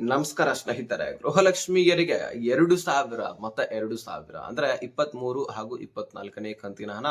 ನಮಸ್ಕಾರ ಸ್ನೇಹಿತರೆ. ಗೃಹಲಕ್ಷ್ಮಿಯರಿಗೆ ಎರಡು ಸಾವಿರ, ಮತ್ತೆ ಎರಡು ಸಾವಿರ, ಅಂದ್ರೆ ಇಪ್ಪತ್ತ್ ಮೂರು ಹಾಗೂ ಇಪ್ಪತ್ನಾಲ್ಕನೇ ಕಂತಿನ ಹಣ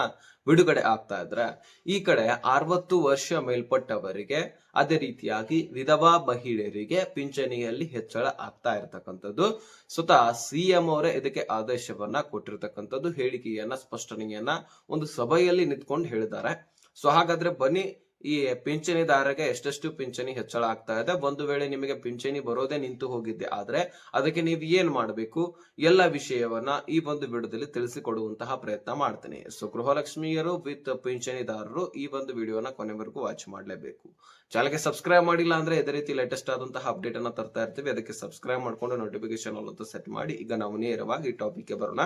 ಬಿಡುಗಡೆ ಆಗ್ತಾ ಇದ್ರೆ, ಈ ಕಡೆ ಅರವತ್ತು ವರ್ಷ ಮೇಲ್ಪಟ್ಟವರಿಗೆ, ಅದೇ ರೀತಿಯಾಗಿ ವಿಧವಾ ಮಹಿಳೆಯರಿಗೆ ಪಿಂಚಣಿಯಲ್ಲಿ ಹೆಚ್ಚಳ ಆಗ್ತಾ ಇರತಕ್ಕಂಥದ್ದು. ಸ್ವತಃ ಸಿಎಂ ಅವರೇ ಇದಕ್ಕೆ ಆದೇಶವನ್ನ ಕೊಟ್ಟಿರ್ತಕ್ಕಂಥದ್ದು. ಹೇಳಿಕೆಯನ್ನ, ಸ್ಪಷ್ಟನೆಯನ್ನ ಒಂದು ಸಭೆಯಲ್ಲಿ ನಿಂತ್ಕೊಂಡು ಹೇಳಿದ್ದಾರೆ. ಸೊ, ಹಾಗಾದ್ರೆ ಬನ್ನಿ ಈ ಪಿಂಚಣಿದಾರರಿಗೆ ಎಷ್ಟೆಷ್ಟು ಪಿಂಚಣಿ ಹೆಚ್ಚಳ ಆಗ್ತಾ ಇದೆ? ಒಂದು ವೇಳೆ ನಿಮಗೆ ಪಿಂಚಣಿ ಬರೋದೇ ನಿಂತು ಹೋಗಿದ್ದೆ ಆದ್ರೆ ಅದಕ್ಕೆ ನೀವು ಏನ್ ಮಾಡಬೇಕು? ಎಲ್ಲ ವಿಷಯವನ್ನ ಈ ಒಂದು ವಿಡಿಯೋದಲ್ಲಿ ತಿಳಿಸಿಕೊಡುವಂತಹ ಪ್ರಯತ್ನ ಮಾಡ್ತೀನಿ. ಸೊ ಗೃಹಲಕ್ಷ್ಮಿಯರು ವಿತ್ ಪಿಂಚಣಿದಾರರು ಈ ಒಂದು ವಿಡಿಯೋನ ಕೊನೆವರೆಗೂ ವಾಚ್ ಮಾಡಲೇಬೇಕು. ಚಾನಲ್ಗೆ ಸಬ್ಸ್ಕ್ರೈಬ್ ಮಾಡಿಲ್ಲ ಅಂದ್ರೆ ಇದೇ ರೀತಿ ಲೇಟೆಸ್ಟ್ ಆದಂತಹ ಅಪ್ಡೇಟ್ ಅನ್ನ ತರ್ತಾ ಇರ್ತೀವಿ. ಅದಕ್ಕೆ ಸಬ್ಸ್ಕ್ರೈಬ್ ಮಾಡ್ಕೊಂಡು ನೋಟಿಫಿಕೇಶನ್ ಅಲ್ಲಂತೂ ಸೆಟ್ ಮಾಡಿ. ಈಗ ನಾವು ನೇರವಾಗಿ ಈ ಟಾಪಿಕ್ಗೆ ಬರೋಣ.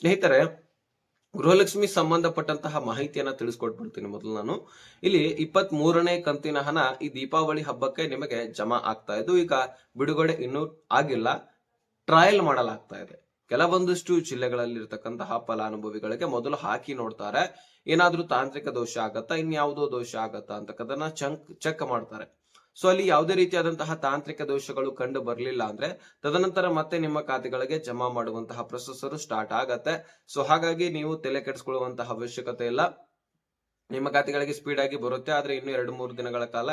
ಸ್ನೇಹಿತರೆ ಗೃಹಲಕ್ಷ್ಮಿ ಸಂಬಂಧಪಟ್ಟಂತಹ ಮಾಹಿತಿಯನ್ನ ತಿಳಿಸ್ಕೊಟ್ಬಿಡ್ತೀನಿ ಮೊದಲು ನಾನು. ಇಲ್ಲಿ ಇಪ್ಪತ್ತ್ ಮೂರನೇ ಕಂತಿನ ಹಣ ಈ ದೀಪಾವಳಿ ಹಬ್ಬಕ್ಕೆ ನಿಮಗೆ ಜಮಾ ಆಗ್ತಾ ಇದ್ದು, ಈಗ ಬಿಡುಗಡೆ ಇನ್ನೂ ಆಗಿಲ್ಲ. ಟ್ರಯಲ್ ಮಾಡಲಾಗ್ತಾ ಇದೆ. ಕೆಲವೊಂದಿಷ್ಟು ಜಿಲ್ಲೆಗಳಲ್ಲಿ ಇರತಕ್ಕಂತಹ ಫಲಾನುಭವಿಗಳಿಗೆ ಮೊದಲು ಹಾಕಿ ನೋಡ್ತಾರೆ. ಏನಾದ್ರೂ ತಾಂತ್ರಿಕ ದೋಷ ಆಗತ್ತಾ, ಇನ್ಯಾವುದೋ ದೋಷ ಆಗತ್ತಾ ಅಂತಕ್ಕದನ್ನ ಚಂಕ್, ಚೆಕ್ ಮಾಡ್ತಾರೆ. ಸೊ ಅಲ್ಲಿ ಯಾವುದೇ ರೀತಿಯಾದಂತಹ ತಾಂತ್ರಿಕ ದೋಷಗಳು ಕಂಡು ಬರಲಿಲ್ಲ ಅಂದ್ರೆ ತದನಂತರ ಮತ್ತೆ ನಿಮ್ಮ ಖಾತೆಗಳಿಗೆ ಜಮಾ ಮಾಡುವಂತಹ ಪ್ರೊಸೆಸರ್ ಸ್ಟಾರ್ಟ್ ಆಗತ್ತೆ. ಸೊ ಹಾಗಾಗಿ ನೀವು ತಲೆ ಕೆಡಿಸ್ಕೊಳ್ಳುವಂತಹ ಅವಶ್ಯಕತೆ ಇಲ್ಲ. ನಿಮ್ಮ ಖಾತೆಗಳಿಗೆ ಸ್ಪೀಡ್ ಆಗಿ ಬರುತ್ತೆ. ಆದ್ರೆ ಇನ್ನು ಎರಡು, ಮೂರು ದಿನಗಳ ಕಾಲ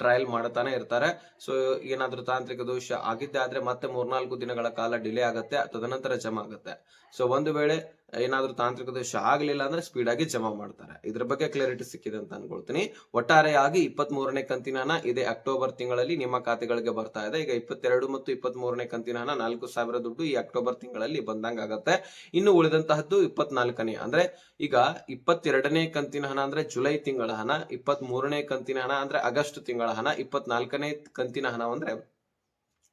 ಟ್ರಯಲ್ ಮಾಡ್ತಾನೆ ಇರ್ತಾರೆ. ಸೊ ಏನಾದ್ರೂ ತಾಂತ್ರಿಕ ದೋಷ ಆಗಿದ್ದೆ ಆದ್ರೆ ಮತ್ತೆ ಮೂರ್ನಾಲ್ಕು ದಿನಗಳ ಕಾಲ ಡಿಲೇ ಆಗುತ್ತೆ, ತದನಂತರ ಜಮಾ ಆಗುತ್ತೆ. ಸೊ ಒಂದು ವೇಳೆ ಏನಾದ್ರೂ ತಾಂತ್ರಿಕ ದೋಷ ಆಗ್ಲಿಲ್ಲ ಅಂದ್ರೆ ಸ್ಪೀಡ್ ಆಗಿ ಜಮಾ ಮಾಡ್ತಾರೆ. ಇದ್ರ ಬಗ್ಗೆ ಕ್ಲಾರಿಟಿ ಸಿಕ್ಕಿದೆ ಅಂತ ಅನ್ಕೊಳ್ತೀನಿ. ಒಟ್ಟಾರೆಯಾಗಿ ಇಪ್ಪತ್ತ್ ಮೂರನೇ ಕಂತಿನ ಇದೇ ಅಕ್ಟೋಬರ್ ತಿಂಗಳಲ್ಲಿ ನಿಮ್ಮ ಖಾತೆಗಳಿಗೆ ಬರ್ತಾ ಇದೆ. ಈಗ ಇಪ್ಪತ್ತೆರಡು ಮತ್ತು ಇಪ್ಪತ್ತ್ ಮೂರನೇ ಕಂತಿನ ನಾಲ್ಕು ಸಾವಿರ ದುಡ್ಡು ಈ ಅಕ್ಟೋಬರ್ ತಿಂಗಳಲ್ಲಿ ಬಂದಂಗ ಆಗತ್ತೆ. ಇನ್ನು ಉಳಿದಂತಹದ್ದು ಇಪ್ಪತ್ನಾಲ್ಕನೇ. ಅಂದ್ರೆ ಈಗ ಇಪ್ಪತ್ತೆರಡನೇ ಕಂತಿನ ಹಣ ಅಂದ್ರೆ ಜುಲೈ ತಿಂಗಳ ಹಣ ಇಪ್ಪತ್ತ್ ಮೂರನೇ ಕಂತಿನ ಹಣ ಅಂದ್ರೆ ಆಗಸ್ಟ್ ತಿಂಗಳ ಹಣ ಇಪ್ಪತ್ನಾಲ್ಕನೇ ಕಂತಿನ ಹಣ ಅಂದ್ರೆ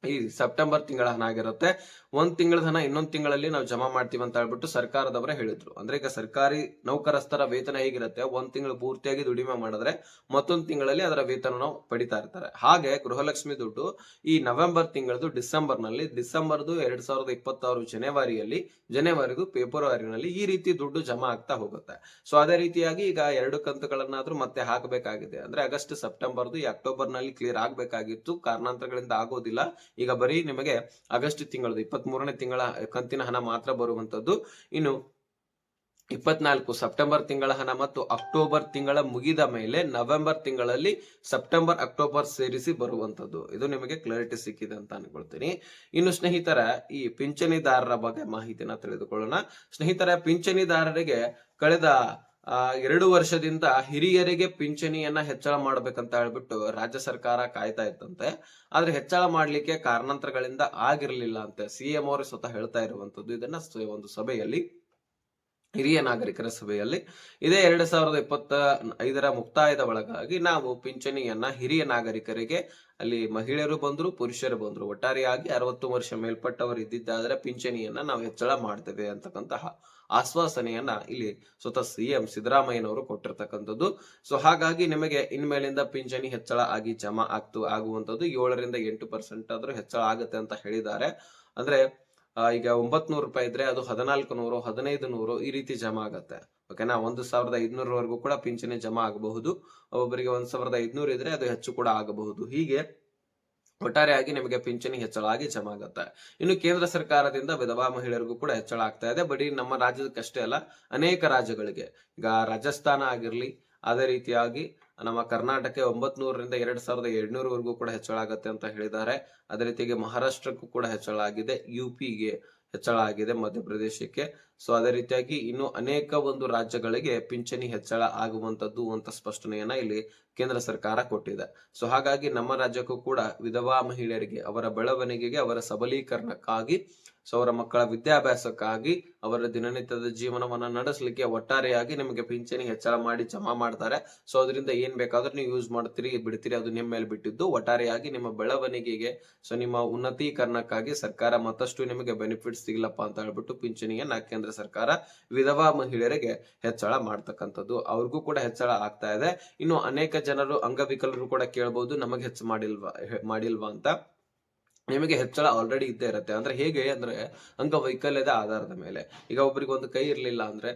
ಈ ಸೆಪ್ಟೆಂಬರ್ ತಿಂಗಳ ಹಣ ಆಗಿರುತ್ತೆ. ಒಂದ್ ತಿಂಗಳ ಹಣ ಇನ್ನೊಂದ್ ತಿಂಗಳಲ್ಲಿ ನಾವು ಜಮಾ ಮಾಡ್ತೀವಿ ಅಂತ ಹೇಳ್ಬಿಟ್ಟು ಸರ್ಕಾರದವರೇ ಹೇಳಿದ್ರು. ಅಂದ್ರೆ ಈಗ ಸರ್ಕಾರಿ ನೌಕರಸ್ಥರ ವೇತನ ಹೇಗಿರುತ್ತೆ? ಒಂದ್ ತಿಂಗಳು ಪೂರ್ತಿಯಾಗಿ ದುಡಿಮೆ ಮಾಡಿದ್ರೆ ಮತ್ತೊಂದ್ ತಿಂಗಳಲ್ಲಿ ಅದರ ವೇತನ ನಾವು ಪಡಿತಾ ಇರ್ತಾರೆ. ಹಾಗೆ ಗೃಹಲಕ್ಷ್ಮಿ ದುಡ್ಡು ಈ ನವೆಂಬರ್ ತಿಂಗಳದು ಡಿಸೆಂಬರ್ನಲ್ಲಿ ಡಿಸೆಂಬರ್ದು ಎರಡ್ ಸಾವಿರದ ಇಪ್ಪತ್ತಾರು ಜನವರಿಯಲ್ಲಿ, ಜನವರಿಗೂ ಫೆಬ್ರವರಿನಲ್ಲಿ ಈ ರೀತಿ ದುಡ್ಡು ಜಮಾ ಆಗ್ತಾ ಹೋಗುತ್ತೆ. ಸೊ ಅದೇ ರೀತಿಯಾಗಿ ಈಗ ಎರಡು ಕಂತುಗಳನ್ನಾದ್ರೂ ಮತ್ತೆ ಹಾಕಬೇಕಾಗಿದೆ. ಅಂದ್ರೆ ಆಗಸ್ಟ್, ಸೆಪ್ಟೆಂಬರ್ದು ಈ ಅಕ್ಟೋಬರ್ನಲ್ಲಿ ಕ್ಲಿಯರ್ ಆಗ್ಬೇಕಾಗಿತ್ತು. ಕಾರಣಾಂತರಗಳಿಂದ ಆಗೋದಿಲ್ಲ. ಈಗ ಬರೀ ನಿಮಗೆ ಆಗಸ್ಟ್ ತಿಂಗಳದು ಇಪ್ಪತ್ತ್ ಮೂರನೇ ತಿಂಗಳ ಕಂತಿನ ಹಣ ಮಾತ್ರ ಬರುವಂತದ್ದು ಇನ್ನು ಇಪ್ಪತ್ನಾಲ್ಕು ಸೆಪ್ಟೆಂಬರ್ ತಿಂಗಳ ಹಣ ಮತ್ತು ಅಕ್ಟೋಬರ್ ತಿಂಗಳ ಮುಗಿದ ಮೇಲೆ ನವೆಂಬರ್ ತಿಂಗಳಲ್ಲಿ ಸೆಪ್ಟೆಂಬರ್, ಅಕ್ಟೋಬರ್ ಸೇರಿಸಿ ಬರುವಂತದ್ದು ಇದು ನಿಮಗೆ ಕ್ಲಾರಿಟಿ ಸಿಕ್ಕಿದೆ ಅಂತ ಅನ್ಕೊಳ್ತೀನಿ. ಇನ್ನು ಸ್ನೇಹಿತರ, ಈ ಪಿಂಚಣಿದಾರರ ಬಗ್ಗೆ ಮಾಹಿತಿನ ತಿಳಿದುಕೊಳ್ಳೋಣ. ಸ್ನೇಹಿತರ, ಪಿಂಚಣಿದಾರರಿಗೆ ಕಳೆದ ಎರಡು ವರ್ಷದಿಂದ ಹಿರಿಯರಿಗೆ ಪಿಂಚಣಿಯನ್ನ ಹೆಚ್ಚಳ ಮಾಡ್ಬೇಕಂತ ಹೇಳ್ಬಿಟ್ಟು ರಾಜ್ಯ ಸರ್ಕಾರ ಕಾಯ್ತಾ ಇತ್ತಂತೆ. ಆದ್ರೆ ಹೆಚ್ಚಳ ಮಾಡ್ಲಿಕ್ಕೆ ಕಾರಣಾಂತರಗಳಿಂದ ಆಗಿರ್ಲಿಲ್ಲ ಅಂತೆ ಸಿಎಂ ಅವರು ಸ್ವತಃ ಹೇಳ್ತಾ ಇರುವಂತದ್ದು ಇದನ್ನ ಸ- ಒಂದು ಸಭೆಯಲ್ಲಿ ಹಿರಿಯ ನಾಗರಿಕರ ಸಭೆಯಲ್ಲಿ ಇದೇ ಎರಡ್ ಸಾವಿರದ ಇಪ್ಪತ್ತ ಐದರ ಮುಕ್ತಾಯದ ಒಳಗಾಗಿ ನಾವು ಪಿಂಚಣಿಯನ್ನ ಹಿರಿಯ ನಾಗರಿಕರಿಗೆ, ಅಲ್ಲಿ ಮಹಿಳೆಯರು ಬಂದ್ರು, ಪುರುಷರು ಬಂದ್ರು, ಒಟ್ಟಾರೆಯಾಗಿ ಅರವತ್ತು ವರ್ಷ ಮೇಲ್ಪಟ್ಟವರು ಇದ್ದಿದ್ದಾದ್ರೆ ಪಿಂಚಣಿಯನ್ನ ನಾವು ಹೆಚ್ಚಳ ಮಾಡ್ತೇವೆ ಅಂತಕ್ಕಂತಹ ಆಶ್ವಾಸನೆಯನ್ನ ಇಲ್ಲಿ ಸ್ವತಃ ಸಿಎಂ ಸಿದ್ದರಾಮಯ್ಯನವರು ಕೊಟ್ಟಿರ್ತಕ್ಕಂಥದ್ದು. ಸೊ ಹಾಗಾಗಿ ನಿಮಗೆ ಇನ್ಮೇಲಿಂದ ಪಿಂಚಣಿ ಹೆಚ್ಚಳ ಆಗಿ ಜಮಾ ಆಗ್ತು ಆಗುವಂತದ್ದು ಏಳರಿಂದ ಎಂಟು ಪರ್ಸೆಂಟ್ ಆದ್ರೂ ಹೆಚ್ಚಳ ಆಗುತ್ತೆ ಅಂತ ಹೇಳಿದ್ದಾರೆ. ಅಂದ್ರೆ ಈಗ ಒಂಬತ್ ನೂರು ರೂಪಾಯಿ ಇದ್ರೆ ಅದು ಹದಿನಾಲ್ಕು ನೂರು ಹದಿನೈದು ನೂರು ಈ ರೀತಿ ಜಮಾ ಆಗತ್ತೆ. ಓಕೆನಾ ಒಂದು ಸಾವಿರದ ಐದ್ನೂರವರೆಗೂ ಕೂಡ ಪಿಂಚಣಿ ಜಮಾ ಆಗಬಹುದು. ಒಬ್ಬರಿಗೆ ಒಂದ್ ಸಾವಿರದ ಐದ್ನೂರು ಇದ್ರೆ ಅದು ಹೆಚ್ಚು ಕೂಡ ಆಗಬಹುದು. ಹೀಗೆ ಒಟ್ಟಾರೆಯಾಗಿ ನಿಮಗೆ ಪಿಂಚಣಿ ಹೆಚ್ಚಳ ಆಗಿ ಜಮಾ ಆಗುತ್ತೆ. ಇನ್ನು ಕೇಂದ್ರ ಸರ್ಕಾರದಿಂದ ವಿಧವಾ ಮಹಿಳೆಯರಿಗೂ ಕೂಡ ಹೆಚ್ಚಳ ಆಗ್ತಾ ಇದೆ. ಬರೀ ನಮ್ಮ ರಾಜ್ಯದಕ್ಕಷ್ಟೇ ಅಲ್ಲ, ಅನೇಕ ರಾಜ್ಯಗಳಿಗೆ. ಈಗ ರಾಜಸ್ಥಾನ ಆಗಿರ್ಲಿ, ಅದೇ ರೀತಿಯಾಗಿ ನಮ್ಮ ಕರ್ನಾಟಕ ಒಂಬತ್ ನೂರರಿಂದ ಎರಡ್ ಸಾವಿರದ ಏಳ್ನೂರವರೆಗೂ ಕೂಡ ಹೆಚ್ಚಳ ಆಗುತ್ತೆ ಅಂತ ಹೇಳಿದ್ದಾರೆ. ಅದೇ ರೀತಿಯಾಗಿ ಮಹಾರಾಷ್ಟ್ರಕ್ಕೂ ಕೂಡ ಹೆಚ್ಚಳ ಆಗಿದೆ. ಯು ಪಿಗೆ ಹೆಚ್ಚಳ ಆಗಿದೆ ಮಧ್ಯಪ್ರದೇಶಕ್ಕೆ. ಸೊ ಅದೇ ರೀತಿಯಾಗಿ ಇನ್ನು ಅನೇಕ ಒಂದು ರಾಜ್ಯಗಳಿಗೆ ಪಿಂಚಣಿ ಹೆಚ್ಚಳ ಆಗುವಂತದ್ದು ಅಂತ ಸ್ಪಷ್ಟನೆಯನ್ನ ಇಲ್ಲಿ ಕೇಂದ್ರ ಸರ್ಕಾರ ಕೊಟ್ಟಿದೆ. ಸೊ ಹಾಗಾಗಿ ನಮ್ಮ ರಾಜ್ಯಕ್ಕೂ ಕೂಡ ವಿಧವಾ ಮಹಿಳೆಯರಿಗೆ, ಅವರ ಬೆಳವಣಿಗೆಗೆ, ಅವರ ಸಬಲೀಕರಣಕ್ಕಾಗಿ, ಸೊ ಅವರ ಮಕ್ಕಳ ವಿದ್ಯಾಭ್ಯಾಸಕ್ಕಾಗಿ, ಅವರ ದಿನನಿತ್ಯದ ಜೀವನವನ್ನ ನಡೆಸಲಿಕ್ಕೆ ಒಟ್ಟಾರೆಯಾಗಿ ನಿಮಗೆ ಪಿಂಚಣಿ ಹೆಚ್ಚಳ ಮಾಡಿ ಜಮಾ ಮಾಡ್ತಾರೆ. ಸೊ ಅದರಿಂದ ಏನ್ ಬೇಕಾದ್ರೂ ನೀವು ಯೂಸ್ ಮಾಡ್ತೀರಿ, ಬಿಡ್ತೀರಿ, ಅದು ನಿಮ್ಮ ಮೇಲೆ ಬಿಟ್ಟಿದ್ದು. ಒಟ್ಟಾರೆಯಾಗಿ ನಿಮ್ಮ ಬೆಳವಣಿಗೆಗೆ, ಸೊ ನಿಮ್ಮ ಉನ್ನತೀಕರಣಕ್ಕಾಗಿ ಸರ್ಕಾರ ಮತ್ತಷ್ಟು ನಿಮಗೆ ಬೆನಿಫಿಟ್ ಸಿಗ್ಲಪ್ಪ ಅಂತ ಹೇಳ್ಬಿಟ್ಟು ಪಿಂಚಣಿಯನ್ನ ಕೇಂದ್ರ ಸರ್ಕಾರ ವಿಧವಾ ಮಹಿಳೆಯರಿಗೆ ಹೆಚ್ಚಳ ಮಾಡ್ತಕ್ಕಂಥದ್ದು. ಅವ್ರಿಗೂ ಕೂಡ ಹೆಚ್ಚಳ ಆಗ್ತಾ ಇದೆ. ಇನ್ನು ಅನೇಕ ಜನರು ಅಂಗವಿಕಲರು ಕೂಡ ಕೇಳಬಹುದು ನಮಗೆ ಹೆಚ್ಚು ಮಾಡಿಲ್ವಾ ಮಾಡಿಲ್ವಾ ಅಂತ. ನಿಮಗೆ ಹೆಚ್ಚಳ ಆಲ್ರೆಡಿ ಇದ್ದೇ ಇರುತ್ತೆ. ಅಂದ್ರೆ ಹೇಗೆ ಅಂದ್ರೆ ಅಂಗವೈಕಲ್ಯದ ಆಧಾರದ ಮೇಲೆ. ಈಗ ಒಬ್ಬರಿಗೆ ಒಂದು ಕೈ ಇರಲಿಲ್ಲ ಅಂದ್ರೆ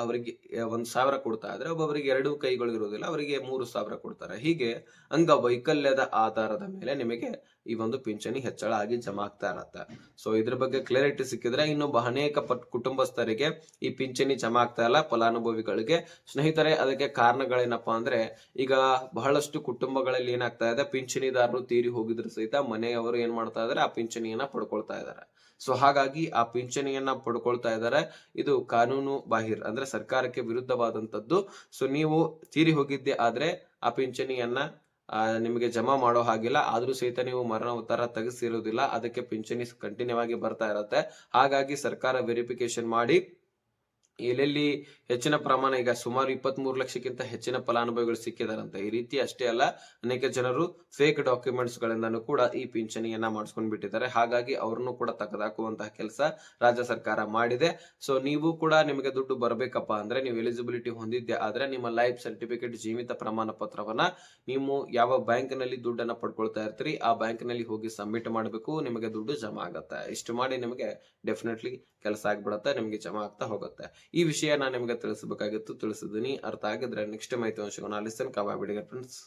ಅವರಿಗೆ ಒಂದ್ ಸಾವಿರ ಕೊಡ್ತಾ ಇದ್ರೆ ಒಬ್ಬೊಬ್ಬರಿಗೆ ಎರಡು ಕೈಗಳು ಇರುವುದಿಲ್ಲ, ಅವರಿಗೆ ಮೂರು ಸಾವಿರ ಕೊಡ್ತಾರೆ. ಹೀಗೆ ಅಂಗವೈಕಲ್ಯದ ಆಧಾರದ ಮೇಲೆ ನಿಮಗೆ ಈ ಒಂದು ಪಿಂಚಣಿ ಹೆಚ್ಚಳ ಆಗಿ ಜಮಾ ಆಗ್ತಾ ಇರತ್ತೆ. ಸೊ ಇದ್ರ ಬಗ್ಗೆ ಕ್ಲಾರಿಟಿ ಸಿಕ್ಕಿದ್ರೆ ಇನ್ನು ಅನೇಕ ಕುಟುಂಬಸ್ಥರಿಗೆ ಈ ಪಿಂಚಣಿ ಜಮಾ ಆಗ್ತಾ ಇಲ್ಲ. ಫಲಾನುಭವಿಗಳಿಗೆ ಸ್ನೇಹಿತರೆ, ಅದಕ್ಕೆ ಕಾರಣಗಳೇನಪ್ಪ ಅಂದ್ರೆ, ಈಗ ಬಹಳಷ್ಟು ಕುಟುಂಬಗಳಲ್ಲಿ ಏನಾಗ್ತಾ ಇದೆ, ಪಿಂಚಣಿದಾರರು ತೀರಿ ಹೋಗಿದ್ರು ಸಹಿತ ಮನೆಯವರು ಏನ್ ಮಾಡ್ತಾ ಇದಾರೆ, ಆ ಪಿಂಚಣಿಯನ್ನ ಪಡ್ಕೊಳ್ತಾ ಇದ್ದಾರೆ ಸೊ ಹಾಗಾಗಿ ಆ ಪಿಂಚಣಿಯನ್ನ ಪಡ್ಕೊಳ್ತಾ ಇದ್ದಾರೆ ಇದು ಕಾನೂನು ಬಾಹಿರ್ ಅಂದ್ರೆ ಸರ್ಕಾರಕ್ಕೆ ವಿರುದ್ಧವಾದಂತದ್ದು. ಸೊ ನೀವು ತೀರಿ ಹೋಗಿದ್ದೆ ಆದ್ರೆ ಆ ಪಿಂಚಣಿಯನ್ನ ನಿಮಗೆ ಜಮಾ ಮಾಡೋ ಹಾಗಿಲ್ಲ. ಆದ್ರೂ ಸಹಿತ ನೀವು ಮರಣ ಉತ್ತರ ತೆಗೆಸಿರುವುದಿಲ್ಲ. ಅದಕ್ಕೆ ಪಿಂಚಣಿ ಕಂಟಿನ್ಯೂ ಆಗಿ ಬರ್ತಾ ಇರತ್ತೆ. ಹಾಗಾಗಿ ಸರ್ಕಾರ ವೆರಿಫಿಕೇಶನ್ ಮಾಡಿ. ಎಲ್ಲೆಲ್ಲಿ ಹೆಚ್ಚಿನ ಪ್ರಮಾಣ, ಈಗ ಸುಮಾರು ಇಪ್ಪತ್ತ್ ಮೂರು ಲಕ್ಷಕ್ಕಿಂತ ಹೆಚ್ಚಿನ ಫಲಾನುಭವಿಗಳು ಸಿಕ್ಕಿದಾರಂತೆ. ಈ ರೀತಿ ಅಷ್ಟೇ ಅಲ್ಲ, ಅನೇಕ ಜನರು ಫೇಕ್ ಡಾಕ್ಯುಮೆಂಟ್ಸ್ ಗಳಿಂದನೂ ಕೂಡ ಈ ಪಿಂಚಣಿಯನ್ನ ಮಾಡಿಸ್ಕೊಂಡ್ ಬಿಟ್ಟಿದ್ದಾರೆ ಹಾಗಾಗಿ ಅವ್ರನ್ನು ಕೂಡ ತೆಗೆದಾಕುವಂತಹ ಕೆಲಸ ರಾಜ್ಯ ಸರ್ಕಾರ ಮಾಡಿದೆ. ಸೊ ನೀವು ಕೂಡ ನಿಮಗೆ ದುಡ್ಡು ಬರಬೇಕಪ್ಪ ಅಂದ್ರೆ ನೀವು ಎಲಿಜಿಬಿಲಿಟಿ ಹೊಂದಿದ್ದೆ, ಆದ್ರೆ ನಿಮ್ಮ ಲೈಫ್ ಸರ್ಟಿಫಿಕೇಟ್ ಜೀವಿತ ಪ್ರಮಾಣ ಪತ್ರವನ್ನ ನೀವು ಯಾವ ಬ್ಯಾಂಕ್ನಲ್ಲಿ ದುಡ್ಡನ್ನ ಪಡ್ಕೊಳ್ತಾ ಇರ್ತೀರಿ, ಆ ಬ್ಯಾಂಕ್ನಲ್ಲಿ ಹೋಗಿ ಸಬ್ಮಿಟ್ ಮಾಡಬೇಕು, ನಿಮಗೆ ದುಡ್ಡು ಜಮಾ ಆಗತ್ತೆ. ಇಷ್ಟು ಮಾಡಿ ನಿಮಗೆ ಡೆಫಿನೆಟ್ಲಿ ಕೆಲಸ ಆಗ್ಬಿಡತ್ತೆ, ನಿಮಗೆ ಜಮಾ ಆಗ್ತಾ ಹೋಗುತ್ತೆ. ಈ ವಿಷಯ ನಾನು ನಿಮಗೆ ತಿಳಿಸಬೇಕಾಗಿತ್ತು ತಿಳಿಸಿದ್ದೀನಿ ಅರ್ಥ ಆಗಿದ್ರೆ ನೆಕ್ಸ್ಟ್ ಮಾಹಿತಿ ಅಂಶವನ್ನು ಅಲಿಸನ್ ಕಾಬಾ ಕಬಾಬಿಡಿಗೆ ಫ್ರೆಂಡ್ಸ್